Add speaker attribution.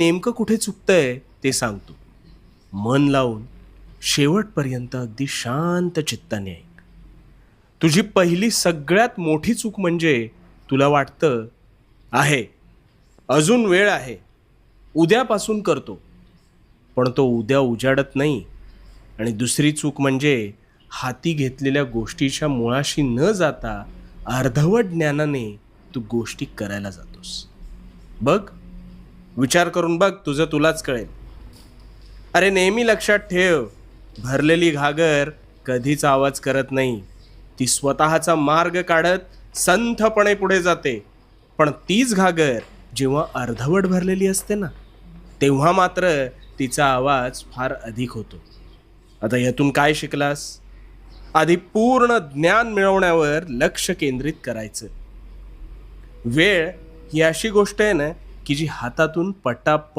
Speaker 1: नेमकं कुठे चुकतंय ते सांगतो. मन लावून शेवटपर्यंत अगदी शांत चित्ताने ऐक. तुझी पहिली सगळ्यात मोठी चूक म्हणजे तुला वाटतं आहे. अजून वेळ आहे. उद्यापासून करतो. पण तो उद्या उजाडत नाही. आणि दुसरी चूक म्हणजे हाती घेतलेल्या गोष्टीच्या मुळाशी न जाता अर्धवट ज्ञानाने तू गोष्टी करायला जातोस. बघ. विचार करून बघ तुझं तुलाच कळेल. अरे नेहमी लक्षात ठेव भरलेली घागर कधीच आवाज करत नाही. ती स्वतःचा मार्ग काढत संथपणे पुढे जाते. पण तीच घागर जेव्हा अर्धवट भरलेली असते ना तेव्हा मात्र तिचा आवाज फार अधिक होतो. आता यातून काय शिकलास? आधी पूर्ण ज्ञान मिळवण्यावर लक्ष केंद्रित करायचं. वेळ ही अशी गोष्ट आहे ना की जी हातातून पटापट